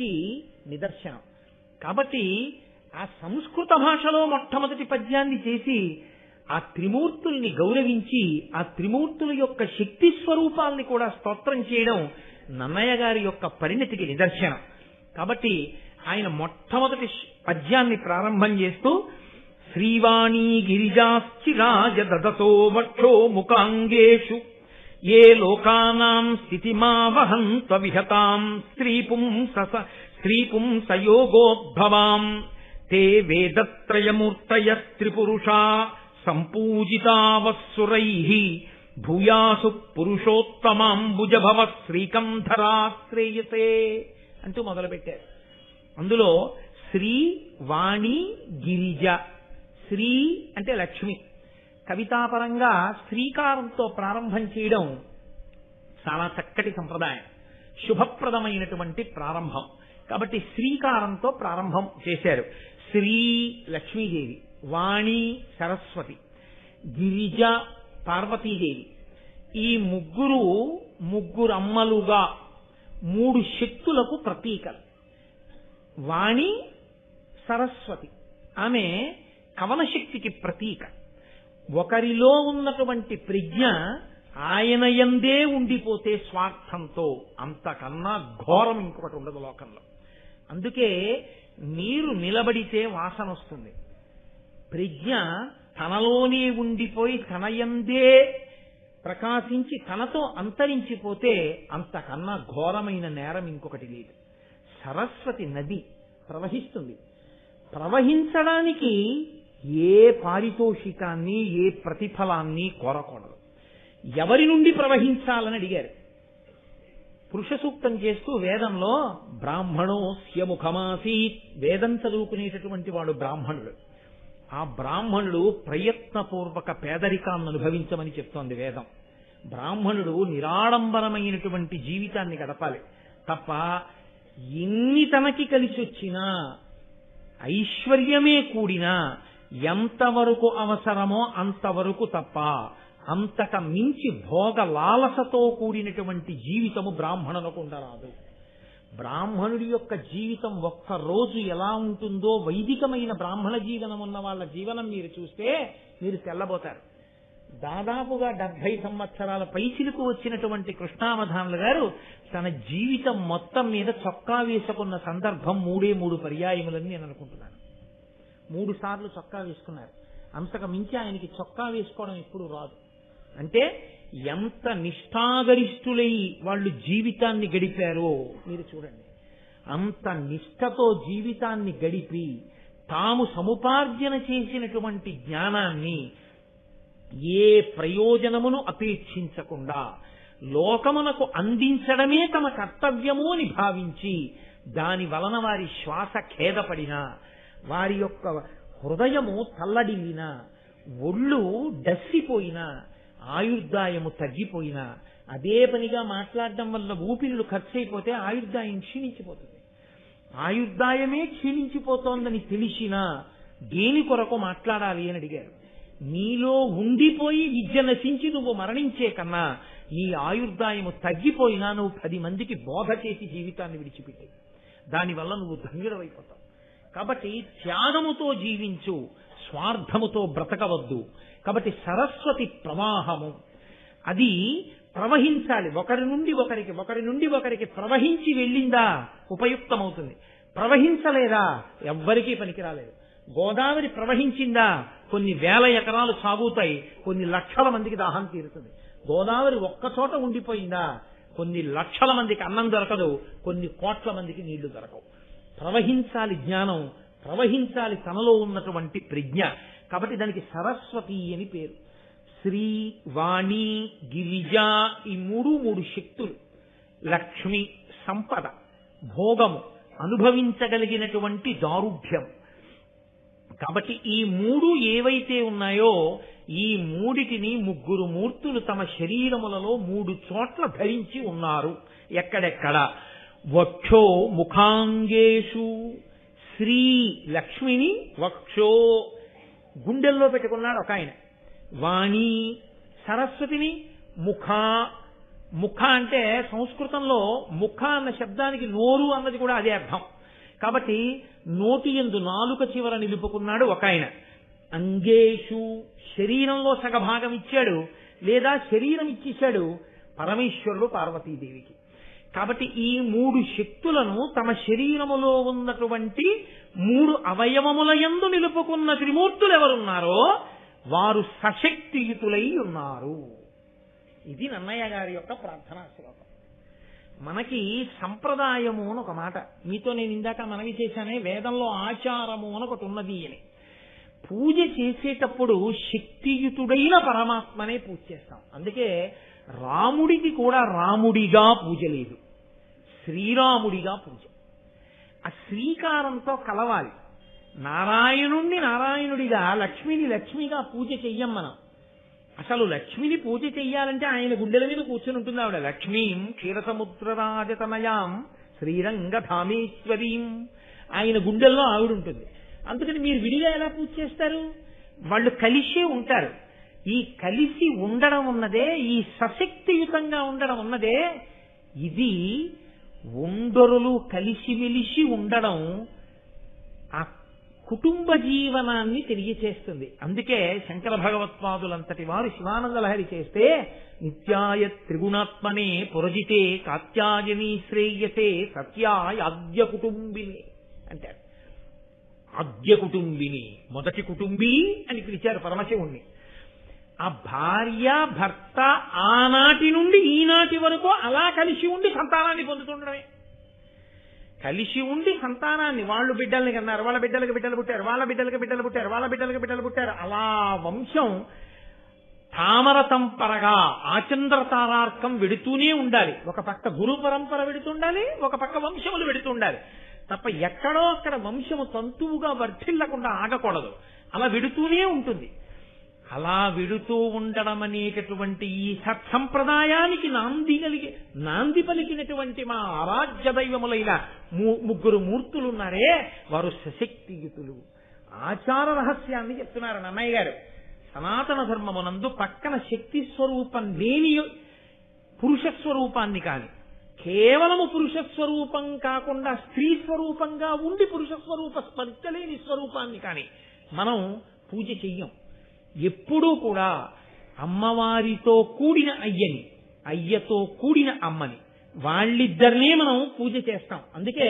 దానికి నిదర్శనం. కాబట్టి ఆ సంస్కృత భాషలో మొట్టమొదటి పద్యాన్ని చేసి ఆ త్రిమూర్తుల్ని గౌరవించి ఆ త్రిమూర్తుల యొక్క శక్తి స్వరూపాల్ని కూడా స్తోత్రం చేయడం నన్నయ్య గారి యొక్క పరిణతికి నిదర్శనం. కాబట్టి ఆయన మొట్టమొదటి పద్యాన్ని ప్రారంభం చేస్తూ శ్రీవాణి గిరిజాశ్చిరాజ దదతో వక్షో ముఖాంగేషు ఏ లోకానాం స్థితిమావహంత విహతాం స్త్రీపుంస స్త్రీపుంసయోగోద్భవాం. తే వేదత్రయమూర్తయ త్రిపురుషా సంపూజితావస్సురై భూయాసు పురుషోత్తమాంబుజభవ శ్రీకంధరా శ్రేయసే అంటూ మొదలుపెట్టారు. అందులో శ్రీ వాణి గిరిజ. శ్రీ అంటే లక్ష్మి. కవితాపరంగా శ్రీకారంతో ప్రారంభం చేయడం చాలా చక్కటి సంప్రదాయం. శుభప్రదమైనటువంటి ప్రారంభం. కాబట్టి శ్రీకారంతో ప్రారంభం చేశారు. శ్రీ లక్ష్మీదేవి వాణి సరస్వతి గిరిజ పార్వతీదేవి. ఈ ముగ్గురు ముగ్గురు అమ్మలుగా మూడు శక్తులకు ప్రతీకలు. వాణి సరస్వతి. ఆమె కవన శక్తికి ప్రతీక. ఒకరిలో ఉన్నటువంటి ప్రజ్ఞ ఆయన ఎందే ఉండిపోతే స్వార్థంతో. అంతకన్నా ఘోరం ఇంకొకటి ఉండదు లోకంలో. అందుకే నీరు నిలబడితే వాసన వస్తుంది. ప్రజ్ఞ తనలోనే ఉండిపోయి తనయందే ప్రకాశించి తనతో అంతరించిపోతే అంతకన్నా ఘోరమైన నేరం ఇంకొకటి లేదు. సరస్వతి నది ప్రవహిస్తుంది. ప్రవహించడానికి ఏ పారితోషికాన్ని ఏ ప్రతిఫలాన్ని కోరకూడదు. ఎవరి నుండి ప్రవహించాలని అడిగారు? పురుష సూక్తం చేస్తూ వేదంలో బ్రాహ్మణో స్యముఖమాసీత్ వేదం చదువుకునేటటువంటి వాడు బ్రాహ్మణుడు. ఆ బ్రాహ్మణుడు ప్రయత్నపూర్వక పేదరికాన్ని అనుభవించమని చెప్తోంది వేదం. బ్రాహ్మణుడు నిరాడంబరమైనటువంటి జీవితాన్ని గడపాలి. తప్ప ఎన్ని తనకి కలిసి వచ్చినా ఐశ్వర్యమే కూడినా ఎంతవరకు అవసరమో అంతవరకు తప్ప. అంతక మించి భోగ లాలసతో కూడినటువంటి జీవితము బ్రాహ్మణులకు ఉండరాదు. బ్రాహ్మణుడి యొక్క జీవితం ఒక్క రోజు ఎలా ఉంటుందో వైదికమైన బ్రాహ్మణ జీవనం ఉన్న వాళ్ళ జీవనం మీరు చూస్తే మీరు తెల్లబోతారు. దాదాపుగా డెబ్బై సంవత్సరాల పైచిలకు వచ్చినటువంటి కృష్ణామధానులు గారు తన జీవితం మొత్తం మీద చొక్కా వేసుకున్న సందర్భం మూడే మూడు పర్యాయములని నేను అనుకుంటున్నాను. మూడు సార్లు చొక్కా వేసుకున్నారు. అంతకు మించి ఆయనకి చొక్కా వేసుకోవడం ఎప్పుడు రాదు. అంటే ఎంత నిష్ఠాగరిష్ఠులై వాళ్ళు జీవితాన్ని గడిపారో మీరు చూడండి. అంత నిష్ఠతో జీవితాన్ని గడిపి తాము సముపార్జన చేసినటువంటి జ్ఞానాన్ని ఏ ప్రయోజనమును అపేక్షించకుండా లోకమునకు అందించడమే తమ కర్తవ్యము అని భావించి దాని వలన వారి శ్వాస ఖేదపడినా వారి యొక్క హృదయము తల్లడిల్లినా ఒళ్ళు డస్సిపోయినా ఆయుర్దాయము తగ్గిపోయినా అదే పనిగా మాట్లాడడం వల్ల ఊపిరులు ఖర్చు అయిపోతే ఆయుర్దాయం క్షీణించిపోతుంది. ఆయుర్దాయమే క్షీణించిపోతోందని తెలిసినా దేని కొరకు మాట్లాడాలి అని అడిగారు. నీలో ఉండిపోయి విద్య నశించి నువ్వు మరణించే కన్నా నీ ఆయుర్దాయము తగ్గిపోయినా నువ్వు పది మందికి బోధ చేసి జీవితాన్ని విడిచిపెట్టి. దానివల్ల నువ్వు ధన్యుడవైపోతావు. కాబట్టి త్యాగముతో జీవించు స్వార్థముతో బ్రతకవద్దు. కాబట్టి సరస్వతి ప్రవాహము. అది ప్రవహించాలి. ఒకరి నుండి ఒకరికి ఒకరి నుండి ఒకరికి ప్రవహించి వెళ్ళిందా ఉపయుక్తమవుతుంది. ప్రవహించలేదా? ఎవ్వరికీ పనికిరాలేదు. గోదావరి ప్రవహించిందా? కొన్ని వేల ఎకరాలు సాగుతాయి. కొన్ని లక్షల మందికి దాహం తీరుతుంది. గోదావరి ఒక్కచోట ఉండిపోయిందా? కొన్ని లక్షల మందికి అన్నం దొరకదు. కొన్ని కోట్ల మందికి నీళ్ళు దొరకవు. ప్రవహించాలి జ్ఞానం ప్రవహించాలి తనలో ఉన్నటువంటి ప్రజ్ఞ. కాబట్టి దానికి సరస్వతి అని పేరు. శ్రీ వాణి గిరిజ ఈ మూడు మూడు శక్తులు. లక్ష్మి సంపద భోగము అనుభవించగలిగినటువంటి దారుఢ్యం. కాబట్టి ఈ మూడు ఏవైతే ఉన్నాయో ఈ మూడిటిని ముగ్గురు మూర్తులు తమ శరీరములలో మూడు చోట్ల ధరించి ఉన్నారు. ఎక్కడెక్కడ? వక్షో ముఖాంగేషు. శ్రీ లక్ష్మిని వక్షో గుండెల్లో పెట్టుకున్నాడు ఒక ఆయన. వాణి సరస్వతిని ముఖ ముఖ అంటే సంస్కృతంలో ముఖ అన్న శబ్దానికి నోరు అన్నది కూడా అదే అర్థం. కాబట్టి నోటి ఎందు నాలుక చివర నిలుపుకున్నాడు ఒక ఆయన. అంగేషు శరీరంలో సగభాగం ఇచ్చాడు. లేదా శరీరం ఇచ్చేశాడు పరమేశ్వరుడు పార్వతీదేవికి. కాబట్టి ఈ మూడు శక్తులను తమ శరీరములో ఉన్నటువంటి మూడు అవయవముల యందు నిలుపుకున్న త్రిమూర్తులు ఎవరున్నారో వారు సశక్తియుతులై ఉన్నారు. ఇది నన్నయ్య గారి యొక్క ప్రార్థనా శ్లోకం. మనకి సంప్రదాయము అని ఒక మాట. మీతో నేను ఇందాక మనవి చేశానే వేదంలో ఆచారము అని ఒకటి ఉన్నది అని. పూజ చేసేటప్పుడు శక్తియుతుడైన పరమాత్మనే పూజ చేస్తాం. అందుకే రాముడికి కూడా రాముడిగా పూజ లేదు. శ్రీరాముడిగా పూజ. ఆ శ్రీకారంతో కలవాలి. నారాయణుణ్ణి నారాయణుడిగా లక్ష్మిని లక్ష్మిగా పూజ చెయ్యం మనం. అసలు లక్ష్మిని పూజ చెయ్యాలంటే ఆయన గుండెల మీద కూర్చుని ఉంటుంది ఆవిడ. లక్ష్మీం క్షీరసముద్రరాజతనయాం శ్రీరంగధామేశ్వరీం. ఆయన గుండెల్లో ఆవిడ ఉంటుంది అందుకని మీరు విడిగా ఎలా పూజ చేస్తారు? వాళ్ళు కలిసే ఉంటారు. ఈ కలిసి ఉండడం ఉన్నదే ఈ సశక్తియుతంగా ఉండడం ఉన్నదే ఇది ఉండరులు కలిసిమెలిసి ఉండడం ఆ కుటుంబ జీవనాన్ని తెలియచేస్తుంది. అందుకే శంకర భగవత్పాదులంతటి వారు శివానంద లహరి చేస్తే నిత్యాయ త్రిగుణాత్మనే పురజితే కాత్యాయని శ్రేయసే సత్యాయ ఆద్య కుటుంబిని అంటారు. ఆద్య కుటుంబిని మొదటి కుటుంబి అని పిలిచారు పరమశివుణ్ణి. ఆ భార్య భర్త ఆనాటి నుండి ఈనాటి వరకు అలా కలిసి ఉండి సంతానాన్ని పొందుతుండడమే. కలిసి ఉండి సంతానాన్ని వాళ్ళు బిడ్డల్ని కన్నారు వాళ్ళ బిడ్డలకు బిడ్డలు పుట్టారు వాళ్ళ బిడ్డలకు బిడ్డలు పుట్టారు వాళ్ళ బిడ్డలకు బిడ్డలు పుట్టారు. అలా వంశం తామరతంపరగా ఆచంద్ర తారార్కం వెడుతూనే ఉండాలి. ఒక పక్క గురు పరంపర వెడుతుండాలి ఒక పక్క వంశములు వెడుతుండాలి. తప్ప ఎక్కడో అక్కడ వంశము తంతువుగా వర్ధిల్లకుండా ఆగకూడదు. అలా విడుతూనే ఉంటుంది. అలా విడుతూ ఉండడం అనేటటువంటి ఈ సత్సంప్రదాయానికి నాంది కలిగి నాంది పలికినటువంటి మా ఆరాధ్య దైవములైన ము- ముగ్గురు మూర్తులున్నారే వారు సశక్తియుతులు. ఆచార రహస్యాన్ని చెప్తున్నారు నన్నయ్య గారు. సనాతన ధర్మమునందు పక్కన శక్తి స్వరూపం లేని పురుష స్వరూపాన్ని కానీ కేవలము పురుష స్వరూపం కాకుండా స్త్రీ స్వరూపంగా ఉండి పురుష స్వరూప స్పర్శలేని స్వరూపాన్ని కానీ మనం పూజ చెయ్యం. ఎప్పుడూ కూడా అమ్మవారితో కూడిన అయ్యని అయ్యతో కూడిన అమ్మని వాళ్ళిద్దరినే మనం పూజ చేస్తాం. అందుకే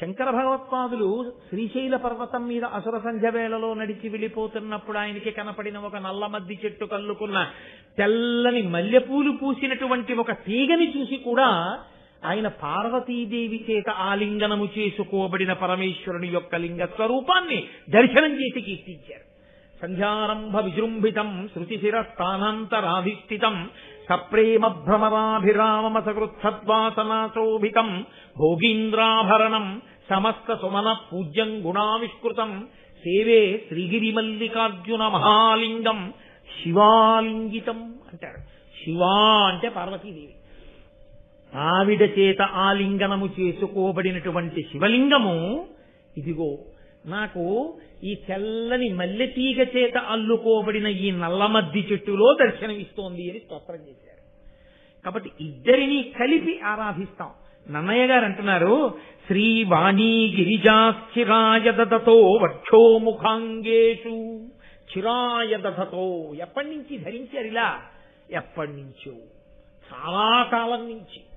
శంకర భగవత్పాదులు శ్రీశైల పర్వతం మీద అసుర సంధ్య వేళలో నడిచి వెళ్ళిపోతున్నప్పుడు ఆయనకి కనపడిన ఒక నల్లమద్ది చెట్టు కల్లుకున్న తెల్లని మల్లెపూలు పూసినటువంటి ఒక తీగని చూసి కూడా ఆయన పార్వతీదేవి చేత ఆలింగనము చేసుకోబడిన పరమేశ్వరుని యొక్క లింగ స్వరూపాన్ని దర్శనం చేసి కీర్తించారు. సంధ్యారంభ విజృంభితం శృతిశిరస్థానాంతరాధిష్ఠితం సప్రేమ భ్రమరాభిరామ సకృత్సద్వాసనాశోభితం భోగీంద్రాభరణం సమస్త సుమన పూజ్యం గుణావిష్కృతం సేవే శ్రీగిరిమల్లికార్జున మహాలింగం శివాలింగితం అంటారు. శివా అంటే పార్వతీదేవి. ఆవిడ చేత ఆలింగనము చేసుకోబడినటువంటి శివలింగము ఇదిగో నాకు ఈ తెల్లని మల్లెతీగ చేత అల్లుకోబడిన ఈ నల్లమద్ది చెట్టులో దర్శనమిస్తోంది అని స్తోత్రం చేశారు. కాబట్టి ఇద్దరినీ కలిపి ఆరాధిస్తాం. నన్నయ్య గారు అంటున్నారు శ్రీ వాణీ గిరిజాశ్చిరాయ దదతో వక్షోముఖాంగేషు చిరాయ దదతో. ఎప్పటి నుంచి ధరించారు ఇలా? ఎప్పటి నుంచో. చాలా కాలం నుంచి.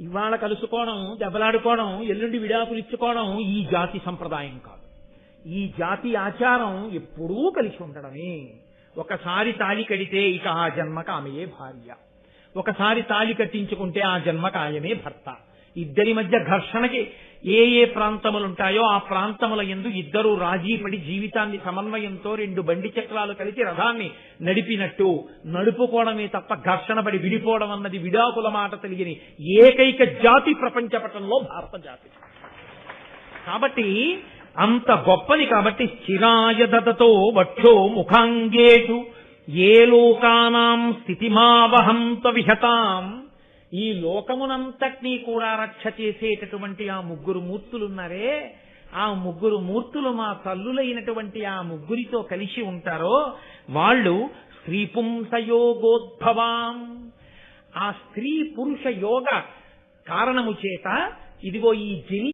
ఇవాళ కలుసుకోవడం దెబ్బలాడుకోవడం ఎల్లుండి విడాకులు ఇచ్చుకోవడం ఈ జాతి సంప్రదాయం కాదు. ఈ జాతి ఆచారం ఎప్పుడూ కలిసి ఉండడమే. ఒకసారి తాళి కడితే ఇక ఆ జన్మకు ఆమెయే భార్య. ఒకసారి తాళి కట్టించుకుంటే ఆ జన్మకు ఆయనే భర్త. ఇద్దరి మధ్య ఘర్షణకి ఏ ఏ ప్రాంతములుంటాయో ఆ ప్రాంతముల ఎందు ఇద్దరు రాజీపడి జీవితాన్ని సమన్వయంతో రెండు బండి చక్రాలు కలిసి రథాన్ని నడిపినట్టు. నడుపుకోవడమే తప్ప ఘర్షణ పడి విడిపోవడం అన్నది విడాకుల మాట తెలియని ఏకైక జాతి ప్రపంచ పటంలో భారత జాతి. కాబట్టి అంత గొప్పది కాబట్టి చిరాయదతో దతతో వక్షో ముఖాంగేషు. ఏ లోకానాం స్థితిమావహంత విహతాం. ఈ లోకమునంతటినీ కూడా రక్ష చేసేటటువంటి ఆ ముగ్గురు మూర్తులున్నారే ఆ ముగ్గురు మూర్తులు మా తల్లులైనటువంటి ఆ ముగ్గురితో కలిసి ఉంటారో వాళ్ళు శ్రీపుంసయోగోద్భవాం ఆ స్త్రీ పురుష యోగ కారణము చేత ఇదిగో ఈ జని